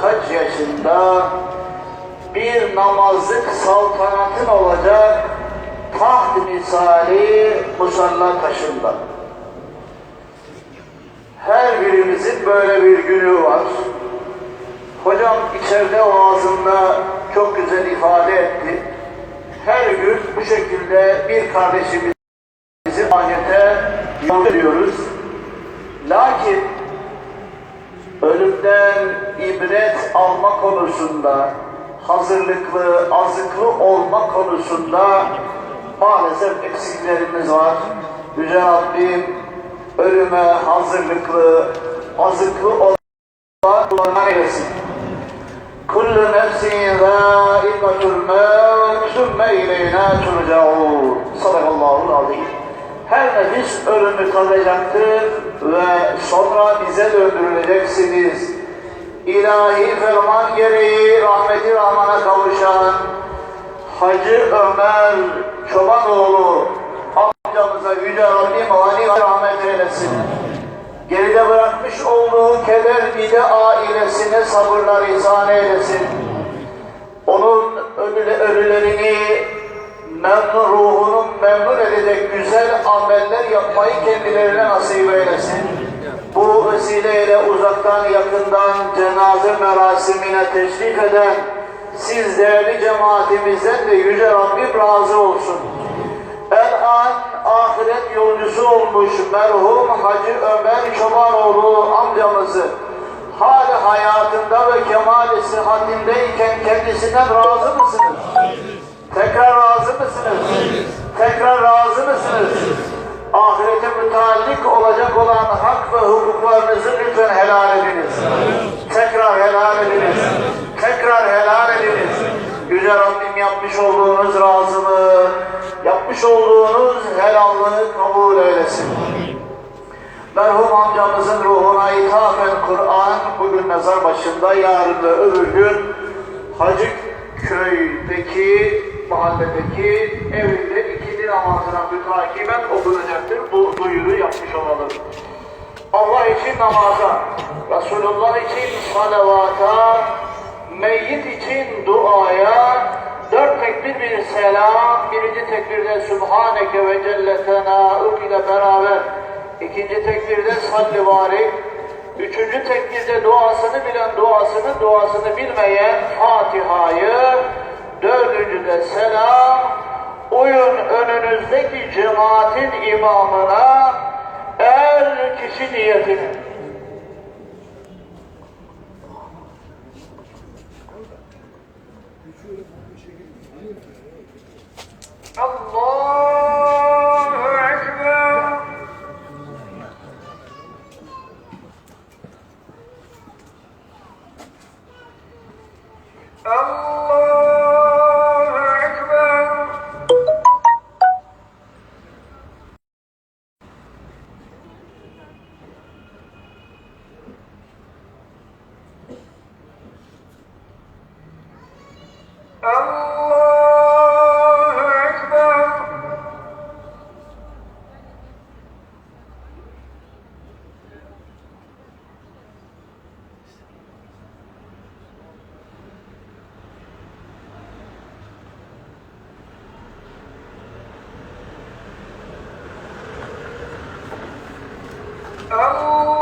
kaç yaşında bir namazlık saltanatın olacak taht misali musalla taşında. Her birimizin böyle bir günü var. Hocam içeride vaazında çok güzel ifade etti. Her gün bu şekilde bir kardeşimizi ahirete yol ediyoruz. Ölümden ibret alma konusunda, hazırlıklı, azıklı olma konusunda maalesef eksiklerimiz var. Yüce Rabbim ölüme hazırlıklı, azıklı olma kullanma eylesin. Kullu nefsin zâikatul mevt ileyna turcaûn. Sadakallahu azim. Her nefis ölümü tadacaktır ve sonra bize döndürüleceksiniz. İlahi ferman gereği rahmeti rahmana kavuşan Hacı Ömer Çobanoğlu amcamıza Yüce Rabbim ani rahmet eylesin. Geride bırakmış olduğu keder bide ailesine sabırlar ihsan eylesin. Onun ölüle, ölülerini memnun ruhunun memnun edecek güzel ameller yapmayı kendilerine nasip eylesin. Bu vesileyle uzaktan yakından cenaze merasimine teşrif eden siz değerli cemaatimizden de Yüce Rabbim razı olsun. El-an ahiret yolcusu olmuş merhum Hacı Ömer Çobanoğlu amcamızı hali hayatında ve kemali sıhhatindeyken kendisinden razı mısınız? Tekrar razı mısınız? Tekrar razı mısınız? Müteallik olacak olan hak ve hukuklarınızı lütfen helal ediniz. Tekrar helal ediniz. Tekrar helal ediniz. Yüce Rabbim yapmış olduğunuz razılığı, yapmış olduğunuz helallığı kabul eylesin. Merhum amcamızın ruhuna ithafen Kur'an bugün mezar başında, yarın ve öbür gün Hacı köydeki mahalledeki evinde ikindi namazına mütakiben okunacaktır. Bu duyuru yapmış olalım. Allah için namaza, Resulullah için salavata, meyyit için duaya, dört tekbir bir selam, birinci tekbirde Sübhaneke ve Celle Tenâuk ile beraber, ikinci tekbirde salli varik, üçüncü tekbirde duasını bilen duasını, duasını bilmeyen Fatiha'yı, dördüncüde selam, uyun önünüzdeki cemaatin imamına, er kişi niyetini. Allahu Ekber. Allahu Allahu Ekber. Allah